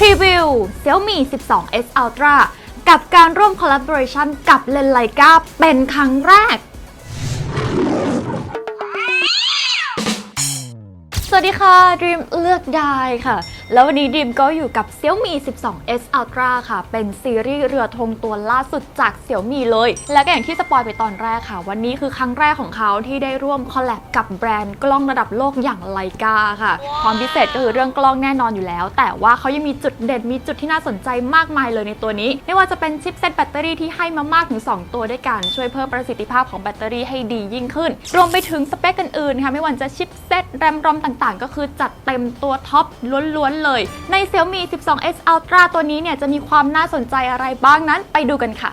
พรีวิว Xiaomi 12s Ultra กับการร่วม collaboration กับเลนไลกาเป็นครั้งแรก สวัสดีค่ะดีมเลือกได้ค่ะ แล้ววันนี้ดีมก็อยู่กับ Xiaomi 12s Ultra ค่ะ เป็นซีรีส์เรือธงตัวล่าสุดจาก Xiaomi เลย และก็อย่างที่สปอยไปตอนแรกค่ะ วันนี้คือครั้งแรกของเขาที่ได้ร่วมคอลแลบกับแบรนด์กล้องระดับโลกอย่างไลกาค่ะ ความพิเศษก็คือเรื่องกล้องแน่นอนอยู่แล้ว แต่ว่าเขายังมีจุดเด่นมีจุดที่น่าสนใจมากมายเลยในตัวนี้ ไม่ว่าจะเป็นชิปเซตแบตเตอรี่ที่ให้มามากถึง 2 ตัวด้วยกันช่วยเพิ่มประสิทธิภาพของแบตเตอรี่ให้ดียิ่งขึ้น รวมไปถึงสเปคอื่นๆค่ะไม่ว่าจะชิปเซตแรมรอมต่างๆ ก็คือจัดเต็มตัวท็อปล้วนๆเลย ใน Xiaomi 12s Ultra ตัวนี้เนี่ยจะมีความน่าสนใจอะไรบ้างนั้นไปดูกันค่ะ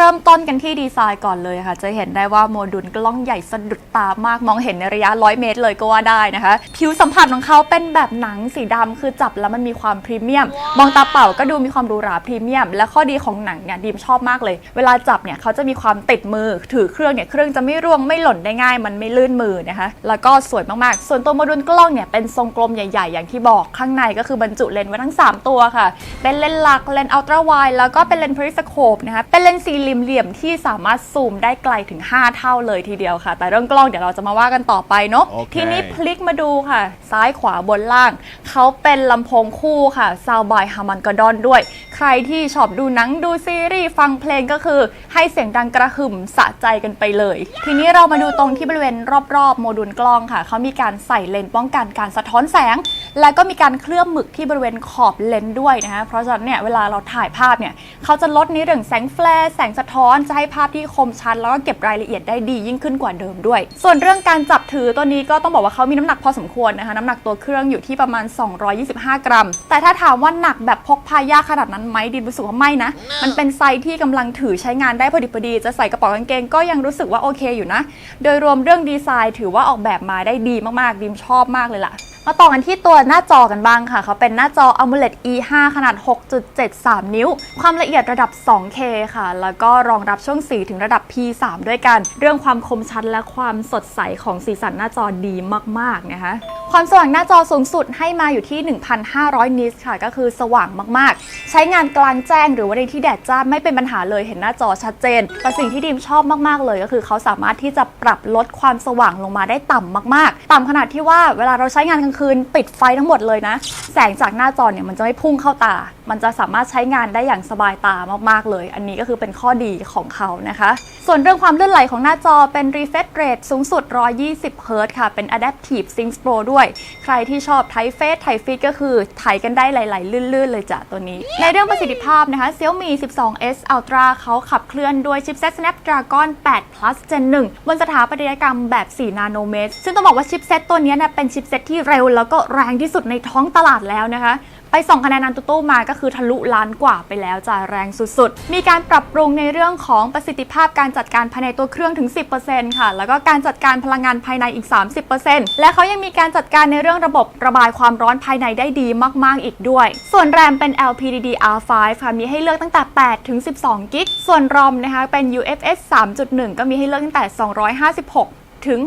เริ่มต้นกันที่ดีไซน์ก่อนเลยค่ะ จะเห็นได้ว่าโมดูลกล้องใหญ่สะดุดตามากมองเห็นในระยะ 100 เมตรเลยก็ว่าได้นะคะ ผิวสัมผัสของเขาเป็นแบบหนังสีดำคือจับแล้วมันมีความพรีเมียม มองตาเปล่าก็ดูมีความหรูหราพรีเมียม และข้อดีของหนังเนี่ยดีมชอบมากเลย เวลาจับเนี่ยเขาจะมีความติดมือ ถือเครื่องเนี่ยเครื่องจะไม่ร่วงไม่หล่นได้ง่าย มันไม่ลื่นมือนะคะ แล้วก็สวยมากๆ ส่วนตัวโมดูลกล้องเนี่ยเป็นทรงกลมใหญ่ ๆ อย่างที่บอกข้างในก็คือบรรจุเลนส์ไว้ทั้ง 3 ตัวค่ะ เป็นเลนส์หลักเลนส์อัลตร้าไวด์แล้วก็เป็นเลนส์พริสโคปนะคะเป็นเลนส์สี่ริมเหลี่ยมที่สามารถซูมได้ไกลถึง 5 เท่าเลยทีเดียวค่ะ แต่เรื่องกล้องเดี๋ยวเราจะมาว่ากันต่อไปเนาะ โอเค ทีนี้พลิกมาดูค่ะ ซ้ายขวาบนล่าง เขาเป็นลำโพงคู่ค่ะ Sound by Harman Kardon ด้วย ใครที่ชอบดูหนังดูซีรีส์ฟังเพลงก็คือ ให้เสียงดังกระหึ่มสะใจกันไปเลย ทีนี้เรามาดูตรงที่บริเวณรอบๆ โมดูลกล้องค่ะ เขามีการใส่เลนส์ป้องกันการสะท้อนแสง และก็มีการเคลือบหมึกที่บริเวณขอบเลนส์ด้วยนะคะเพราะฉะนั้นเนี่ยเวลาเราถ่ายภาพเนี่ยเขาจะลดในเรื่องแสงแฟลร์แสงสะท้อนจะให้ภาพที่คมชัดแล้วก็เก็บรายละเอียดได้ดียิ่งขึ้นกว่าเดิมด้วย ส่วนเรื่องการจับถือตัวนี้ก็ต้องบอกว่าเขามีน้ำหนักพอสมควรนะคะน้ำหนักตัวเครื่องอยู่ที่ประมาณ 225 กรัม แต่ถ้าถามว่าหนักแบบพกพายากขนาดนั้นไหมดินรู้สึกว่าไม่นะ มันเป็นไซส์ที่กำลังถือใช้งานได้พอดิบพอดี จะใส่กระเป๋ากางเกงก็ยังรู้สึกว่าโอเคอยู่นะ โดยรวมเรื่องดีไซน์ถือว่าออกแบบมาได้ดีมากๆดิมชอบมากเลยล่ะ มาต่อกันที่ตัวหน้าจอกันบ้างค่ะเขาเป็นหน้าจอ AMOLED E5 ขนาด 6.73 นิ้ว ความละเอียดระดับ 2K ค่ะ แล้วก็รองรับช่วงสีถึงระดับ P3 ด้วยกัน เรื่องความคมชัดและความสดใสของสีสันหน้าจอดีมากๆนะคะ ความสว่างหน้าจอสูงสุดให้มาอยู่ที่ 1,500 นิตส์ค่ะ ก็คือสว่างมากๆ ใช้งานกลางแจ้งหรือว่าในที่แดดจ้าไม่เป็นปัญหาเลยเห็นหน้าจอชัดเจน แต่สิ่งที่ดิมชอบมากๆเลยก็คือเขาสามารถที่จะปรับลดความสว่างลงมาได้ต่ำมากๆ ต่ำขนาดที่ว่าเวลาเราใช้งานกลางคืน ปิดไฟทั้งหมดเลยนะ แสงจากหน้าจอเนี่ยมันจะไม่พุ่งเข้าตา มันจะสามารถใช้งานได้อย่างสบายตามากๆเลย อันนี้ก็คือเป็นข้อดีของเขานะคะ ส่วนเรื่องความลื่นไหลของหน้าจอเป็น refresh rate สูงสุด 120 Hz ค่ะ เป็น adaptive sync pro ด้วย ใครที่ชอบไทเฟสไทฟิกก็คือไถกันได้ไหลๆลื่น ๆ เลยจ้ะตัวนี้ ในเรื่องประสิทธิภาพนะคะ Xiaomi 12s Ultra เขาขับเคลื่อนด้วยชิปเซต Snapdragon 8 Plus Gen 1 บนสถาปัตยกรรมแบบ 4 นาโนเมตร ซึ่งต้องบอกว่าชิปเซตตัวนี้นะเป็นชิปเซตที่เร็วแล้วก็แรงที่สุดในท้องตลาดแล้วนะคะ ไปส่องคะแนนนันตุโต้มาก็คือทะลุล้านกว่าไปแล้วจะแรงสุดๆ มีการปรับปรุงในเรื่องของประสิทธิภาพการจัดการภายในตัวเครื่องถึง 10%ค่ะ แล้วก็การจัดการพลังงานภายในอีก 30%และเขายังมีการจัดการในเรื่องระบบระบายความร้อนภายในได้ดีมากๆอีกด้วย ส่วนแรมเป็น LPDDR5 ค่ะ มีให้เลือกตั้งแต่ 8 ถึง 12 กิก ส่วนรอมนะคะเป็น UFS 3.1 ก็มีให้เลือกตั้งแต่ 256 ถึง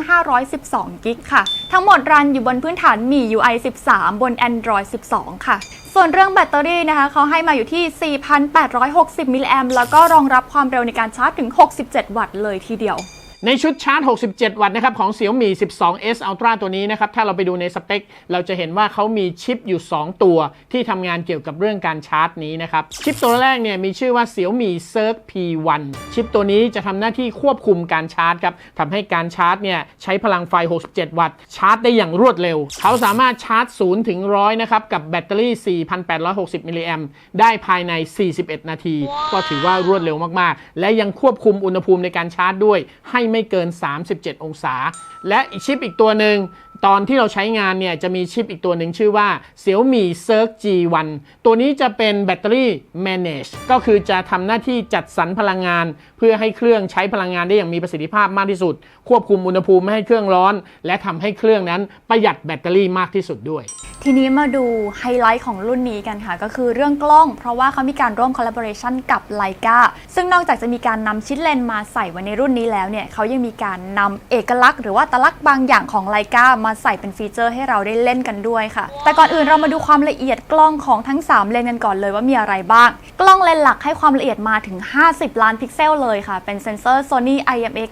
512 กิกค่ะ ทั้งหมดรันอยู่บนพื้นฐานมี UI 13 บน Android 12 ค่ะ ส่วนเรื่องแบตเตอรี่นะคะเขาให้มาอยู่ที่ 4,860 มิลลิแอมแล้วก็รองรับความเร็วในการชาร์จถึง 67 วัตต์เลยทีเดียว ในชุดชาร์จ 67 วัตต์นะครับของ Xiaomi 12s Ultra ตัวนี้นะครับ ถ้าเราไปดูในสเปค เราจะเห็นว่าเขามีชิปอยู่ 2 ตัว ที่ทำงานเกี่ยวกับเรื่องการชาร์จนี้นะครับ ชิปตัวแรกเนี่ยมีชื่อว่า Xiaomi Surge P1 ชิปตัวนี้จะทำหน้าที่ควบคุมการชาร์จครับทำให้การชาร์จเนี่ยใช้พลังไฟ 67 วัตต์ ชาร์จได้อย่างรวดเร็ว เขาสามารถชาร์จ0ถึง100นะครับกับแบตเตอรี่ 4,860 มิลลิแอมได้ภายใน 41 นาที ก็ถือว่ารวดเร็วมากๆ และยังควบคุมอุณหภูมิในการชาร์จด้วยให้ไม่เกิน 37 องศา และอีกชิปอีกตัวหนึ่งตอนที่เราใช้งานเนี่ยจะมีชิปอีกตัวหนึ่งชื่อว่า Xiaomi Surge G1 ตัวนี้จะเป็นแบตเตอรี่ manage ก็คือจะทำหน้าที่จัดสรรพลังงาน เพื่อให้เครื่องใช้พลังงานได้อย่างมีประสิทธิภาพมากที่สุดควบคุมอุณหภูมิไม่ให้เครื่องร้อน และทำให้เครื่องนั้นประหยัดแบตเตอรี่มากที่สุดด้วย ทีนี้มาดูไฮไลท์ของรุ่นนี้กันค่ะ ก็คือเรื่องกล้อง เพราะว่าเขามีการร่วมคอลลาบอร์เรชันกับไลกาซึ่งนอกจากจะมีการนำชิ้นเลนส์มาใส่ไว้ในรุ่นนี้แล้วเนี่ยเขายังมีการนำเอกลักษณ์หรือว่าตลักษณ์บางอย่างของไลกามาใส่เป็นฟีเจอร์ให้เราได้เล่นกันด้วยค่ะ แต่ก่อนอื่นเรามาดูความละเอียดกล้องของทั้ง 3 เลนกันก่อนเลยว่ามีอะไรบ้าง กล้องเลนส์หลักให้ความละเอียดมาถึง 50 ล้านพิกเซลเลยค่ะ เป็นเซ็นเซอร์ Sony IMX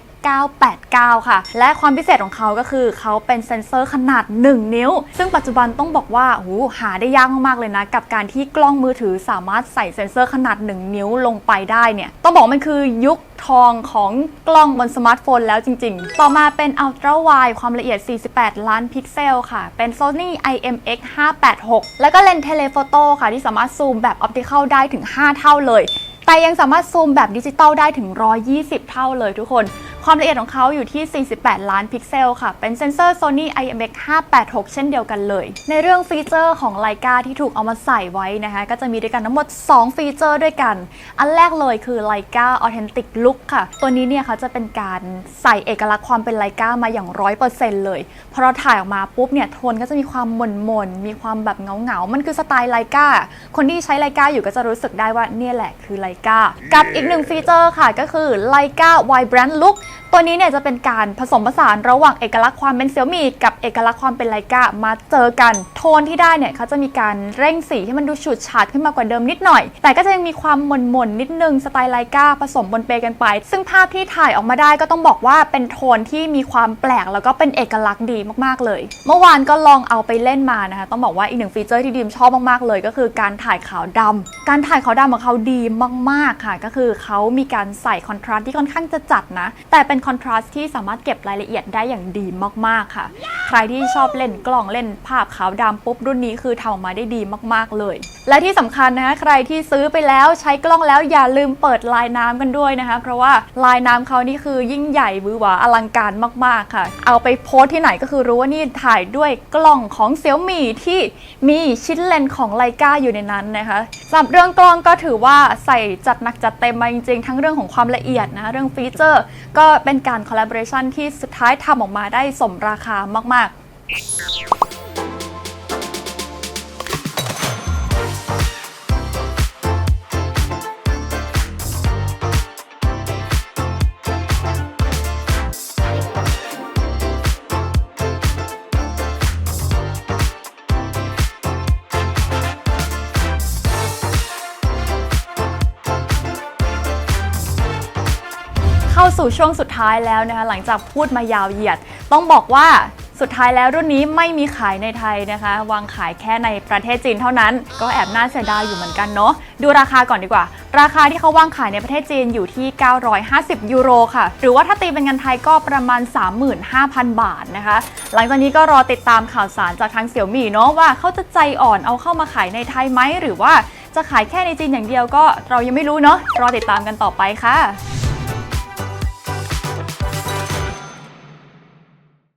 989 ค่ะ และความพิเศษของเขาก็คือเขาเป็นเซ็นเซอร์ขนาด 1 นิ้ว ซึ่งปัจจุบันต้องบอกว่าโหหาได้ยากมากๆเลยนะ กับการที่กล้องมือถือสามารถใส่เซ็นเซอร์ขนาด 1 นิ้วลงไปได้เนี่ยต้องบอกมันคือยุคทองของกล้องบนสมาร์ทโฟนแล้วจริงๆ ต่อมาเป็น Ultra Wide ความละเอียด 48 ล้านพิกเซลค่ะ เป็น Sony IMX 586 แล้วก็เลนส์เทเลโฟโต้ค่ะ ที่สามารถซูมแบบออปติคอลได้ถึง 5 เท่าเลย แต่ยังสามารถซูมแบบดิจิตอลได้ถึง 120 เท่าเลยทุกคน ความละเอียดของเขาอยู่ที่ 48 ล้านพิกเซลค่ะ เป็นเซนเซอร์ Sony IMX 586 เช่นเดียวกันเลย ในเรื่องฟีเจอร์ของไลกาที่ถูกเอามาใส่ไว้นะคะ ก็จะมีด้วยกันทั้งหมด 2 ฟีเจอร์ด้วยกัน อันแรกเลยคือไลกา Authentic Look ค่ะ ตัวนี้เนี่ยเขาจะเป็นการใส่เอกลักษณ์ความเป็นไลกามาอย่าง 100%เลย พอเราถ่ายออกมาปุ๊บเนี่ยโทนก็จะมีความหม่นหม่นมีความแบบเงาเงามันคือสไตล์ไลกาคนที่ใช้ไลกาอยู่ก็จะรู้สึกได้ว่าเนี่ยแหละคือไลกากับอีกหนึ่งฟีเจอร์ค่ะก็คือไลกา Vibrant Look ตัวนี้เนี่ยจะเป็นการผสมผสานระหว่างเอกลักษณ์ความเป็นเซี่ยมี่กับเอกลักษณ์ความเป็นไลกามาเจอกัน โทนที่ได้เนี่ยเขาจะมีการเร่งสีให้มันดูฉูดฉาดขึ้นมากว่าเดิมนิดหน่อย แต่ก็จะยังมีความหม่นหม่นๆนิดนึงสไตล์ไลกาผสมบนเปกันไป ซึ่งภาพที่ถ่ายออกมาได้ก็ต้องบอกว่าเป็นโทนที่มีความแปลกแล้วก็เป็นเอกลักษณ์ดีมากๆเลย เมื่อวานก็ลองเอาไปเล่นมานะคะต้องบอกว่าอีกหนึ่งฟีเจอร์ที่ดีมชอบมากๆเลย ก็คือการถ่ายขาวดำการถ่ายขาวดำของเขาดีมากๆค่ะ ก็คือเขามีการใส่คอนทราสต์ที่ค่อนข้างจะจัดนะแต่แต่เป็นคอนทราสต์ที่สามารถเก็บรายละเอียดได้อย่างดีมากๆค่ะ ใครที่ชอบเล่นกล้องเล่นภาพขาวดำปุ๊บรุ่นนี้คือทำออกมาได้ดีมากๆเลยและที่สำคัญนะคะใครที่ซื้อไปแล้วใช้กล้องแล้วอย่าลืมเปิดลายน้ำกันด้วยนะคะ เพราะว่าลายน้ำเขานี่คือยิ่งใหญ่หวือหวาอลังการมากๆค่ะ เอาไปโพสต์ที่ไหนก็คือรู้ว่านี่ถ่ายด้วยกล้องของเซี่ยมี่ที่มีชิ้นเลนส์ของไลกาอยู่ในนั้นนะคะสำหรับเรื่องกล้องก็ถือว่าใส่จัดหนักจัดเต็มมาจริงๆ ทั้งเรื่องของความละเอียดนะคะเรื่องฟีเจอร์ ก็เป็นการคอลลาบอร์ชันที่สุดท้ายทำออกมาได้สมราคามาก ๆ สู่ช่วงสุดท้ายแล้วนะคะ หลังจากพูดมายาวเหยียด ต้องบอกว่าสุดท้ายแล้วรุ่นนี้ไม่มีขายในไทยนะคะ วางขายแค่ในประเทศจีนเท่านั้น ก็แอบน่าเสียดายอยู่เหมือนกันเนาะดูราคาก่อนดีกว่า ราคาที่เขาวางขายในประเทศจีนอยู่ที่ 950 ยูโรค่ะ หรือว่าถ้าตีเป็นเงินไทยก็ประมาณ 35,000 บาทนะคะ หลังจากนี้ก็รอติดตามข่าวสารจากทางเสี่ยวมี่เนาะว่าเขาจะใจอ่อนเอาเข้ามาขายในไทยไหมหรือว่าจะขายแค่ในจีนอย่างเดียวก็เรายังไม่รู้เนาะรอติดตามกันต่อไปค่ะ